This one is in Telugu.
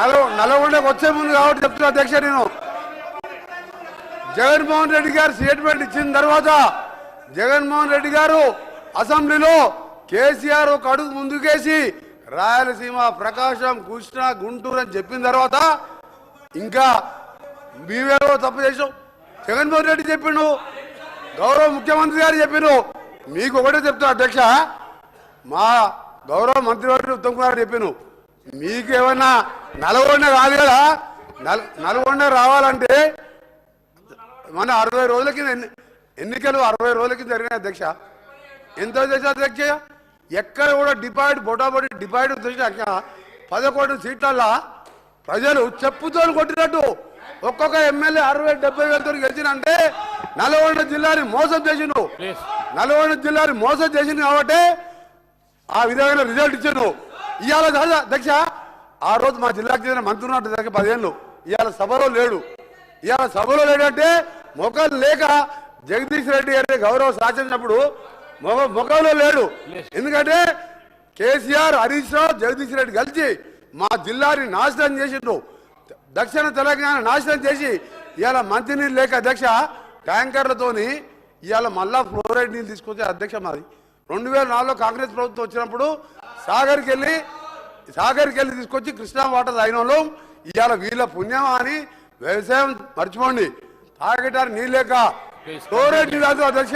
నల్గొండకు వచ్చే ముందు కాబట్టి చెప్తున్నా అధ్యక్ష నేను. జగన్మోహన్ రెడ్డి గారు స్టేట్మెంట్ ఇచ్చిన తర్వాత జగన్మోహన్ రెడ్డి గారు అసెంబ్లీలో కేసీఆర్ ఒక అడుగు ముందుకేసి రాయలసీమ ప్రకాశం కృష్ణ గుంటూరు అని చెప్పిన తర్వాత ఇంకా మీవేవో తప్పు చేసావు జగన్మోహన్ రెడ్డి చెప్పిండు గౌరవ ముఖ్యమంత్రి గారు చెప్పిండు. మీకు ఒకటే చెప్తా అధ్యక్ష మా గౌరవ మంత్రివర్యులు ఉత్తమ్ కుమార్ రెడ్డి చెప్పాను మీకు ఏమన్నా నల్గొండ కాదు కదా? నల్ నల్గొండ రావాలంటే మన అరవై రోజుల కింద ఎన్ని- ఎన్నికలు అరవై రోజుల కింద జరిగినాయి అధ్యక్ష. ఎంత చేసా అధ్యక్ష? ఎక్కడ కూడా డిపాయిడ్ బొటాబొటి డిపాయిడ్ చేసినాక పదకొండు సీట్లల్లా ప్రజలు చెప్పుతో కొట్టినట్టు. ఒక్కొక్క ఎమ్మెల్యే అరవై డెబ్బై వేలతో గెలిచినంటే నల్గొండ జిల్లాని మోసం చేసిండు. నల్గొండ జిల్లాని మోసం చేసింది కాబట్టి ఆ విధమైన రిజల్ట్ ఇచ్చాను ఇవాళ అధ్యక్ష. ఆ రోజు మా జిల్లాకు చెందిన మంత్రి ఉన్నట్టు దగ్గర పదిహేను ఇవాళ సభలో లేడు. ఇవాళ సభలో లేడంటే ముఖం లేక జగదీష్ రెడ్డి గారి గౌరవ సాధించినప్పుడు మొగ ముఖంలో లేడు. ఎందుకంటే కేసీఆర్ హరీష్ రావు జగదీష్ రెడ్డి కలిసి మా జిల్లాని నాశనం చేసిండు దక్షిణ తెలంగాణ నాశనం చేసి ఇవాళ మంచినీళ్ళు లేక అధ్యక్ష ట్యాంకర్లతోని ఇవాళ మళ్ళా ఫ్లోరైడ్ నీళ్ళు తీసుకొచ్చే అధ్యక్ష మాది. రెండు వేల నాలుగులో కాంగ్రెస్ ప్రభుత్వం వచ్చినప్పుడు సాగర్కి వెళ్ళి సాగర్కి వెళ్ళి తీసుకొచ్చి కృష్ణా వాటర్ తాగిన వాళ్ళం ఇవాళ వీళ్ళ పుణ్యమా అని వ్యవసాయం మర్చిపోండి. తాగటానికి నీళ్ళు లేక ఫ్లోరైడ్ నీళ్ళు అధ్యక్ష.